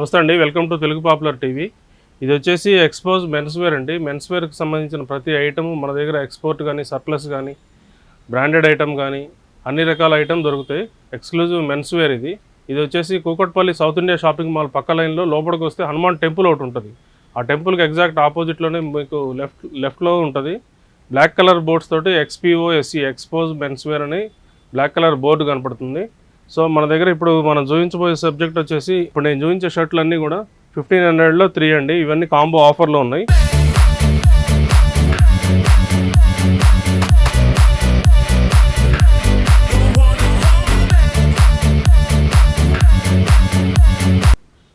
నమస్తే అండి. Welcome to Telugu popular TV. ఇది వచ్చేసి ఎక్స్పోజ్ మెన్స్ వేర్ అండి. మెన్స్ వేర్కి సంబంధించిన ప్రతి ఐటమ్ మన దగ్గర ఎక్స్పోర్ట్ కానీ సర్ప్లస్ కానీ బ్రాండెడ్ ఐటమ్ కానీ అన్ని రకాల ఐటమ్ దొరుకుతాయి. ఎక్స్క్లూజివ్ మెన్స్ వేర్ ఇది. ఇది వచ్చేసి Kukatpally south India shopping mall పక్క లైన్లో లోపలికి వస్తే హనుమాన్ టెంపుల్ ఒకటి ఉంటుంది. ఆ టెంపుల్కి ఎగ్జాక్ట్ ఆపోజిట్లోనే మీకు లెఫ్ట్ లెఫ్ట్లో ఉంటుంది. బ్లాక్ కలర్ బోర్డ్స్ తోటి ఎక్స్పీఓఎస్సీ ఎక్స్పోజ్ మెన్స్ వేర్ అని బ్లాక్ కలర్ బోర్డు కనపడుతుంది. సో మన దగ్గర ఇప్పుడు మనం చూపించబోయే సబ్జెక్ట్ వచ్చేసి ఇప్పుడు నేను చూపించే షర్ట్లు అన్నీ కూడా ఫిఫ్టీన్ హండ్రెడ్లో త్రీ అండి. ఇవన్నీ కాంబో ఆఫర్లో ఉన్నాయి.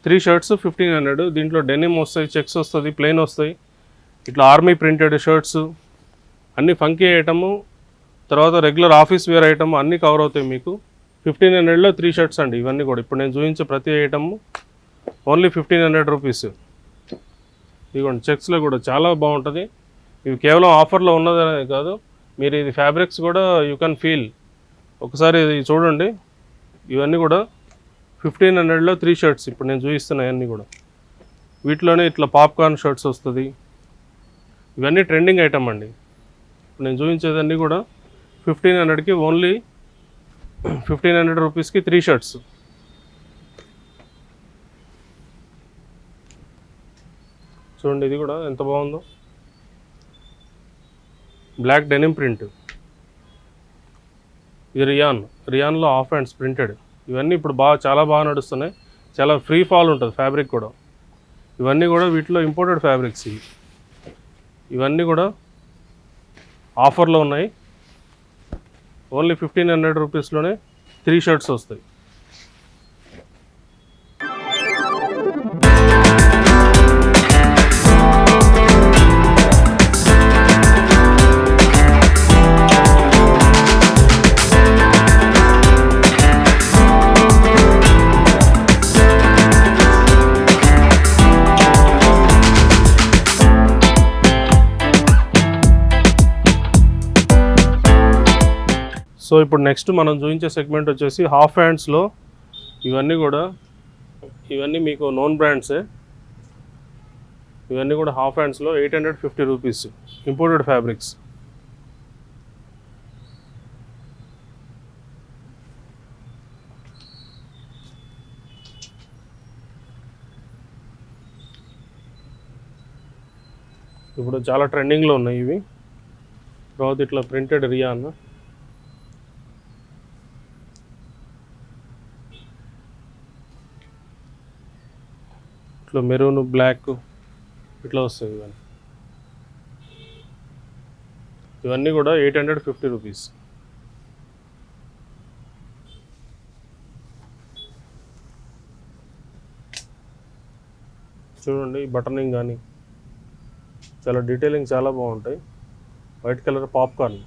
Three shirts fifteen hundred. దీంట్లో డెనిమ్ వస్తాయి చెక్స్ వస్తుంది ప్లెయిన్ వస్తాయి. ఇట్లా ఆర్మీ ప్రింటెడ్ షర్ట్స్ అన్ని ఫంకీ ఐటము తర్వాత రెగ్యులర్ ఆఫీస్ వేర్ ఐటమ్ అన్నీ కవర్ అవుతాయి మీకు. ఫిఫ్టీన్ హండ్రెడ్లో త్రీ షర్ట్స్ అండి. ఇవన్నీ కూడా. ఇప్పుడు నేను చూపించే ప్రతి item only fifteen hundred rupees ఇదిగోండి చెక్స్లో కూడా చాలా బాగుంటుంది. ఇవి కేవలం ఆఫర్లో ఉన్నదనే కాదు. మీరు ఇది ఫ్యాబ్రిక్స్ కూడా యూ కెన్ ఫీల్ ఒకసారి ఇది చూడండి. ఇవన్నీ కూడా ఫిఫ్టీన్ హండ్రెడ్లో త్రీ షర్ట్స్ ఇప్పుడు నేను చూపిస్తున్నాయి అన్నీ కూడా. వీటిలోనే ఇట్లా పాప్కార్న్ షర్ట్స్ వస్తుంది. ఇవన్నీ ట్రెండింగ్ ఐటమ్ అండి. ఇప్పుడు నేను చూపించేదన్నీ కూడా ఫిఫ్టీన్ హండ్రెడ్కి ఓన్లీ ఫిఫ్టీన్ హండ్రెడ్ రూపీస్కి త్రీ షర్ట్స్ చూడండి ఇది కూడా ఎంత బాగుందో. బ్లాక్ డెనిమ్ ప్రింట్ ఇది రియాన్ రియాన్లో ఆఫ్ హ్యాండ్స్ ప్రింటెడ్ ఇవన్నీ ఇప్పుడు బాగా చాలా బాగా నడుస్తున్నాయి. చాలా ఫ్రీ ఫాల్ ఉంటుంది ఫ్యాబ్రిక్ కూడా. ఇవన్నీ కూడా వీటిలో ఇంపోర్టెడ్ ఫ్యాబ్రిక్స్ ఇవి. ఇవన్నీ కూడా ఆఫర్లో ఉన్నాయి. ఓన్లీ ఫిఫ్టీన్ హండ్రెడ్ రూపీస్లోనే త్రీ షర్ట్స్ వస్తాయి. సో ఇప్పుడు నెక్స్ట్ మనం చూపించే సెగ్మెంట్ వచ్చేసి హాఫ్ హ్యాండ్స్లో ఇవన్నీ కూడా ఇవన్నీ మీకు నోన్ బ్రాండ్సే ఇవన్నీ కూడా half హ్యాండ్స్లో eight hundred fifty rupees imported fabrics ఇప్పుడు చాలా ట్రెండింగ్లో ఉన్నాయి ఇవి. తర్వాత ఇట్లా ప్రింటెడ్ రియా అన్న. ఇట్లా మెరూన్ బ్లాక్ ఇట్లా వస్తాయి ఇవన్నీ. ఇవన్నీ కూడా ఎయిట్ హండ్రెడ్ ఫిఫ్టీ రూపీస్. చూడండి బటనింగ్ కానీ చాలా డీటెయిలింగ్ చాలా బాగుంటాయి. White colour popcorn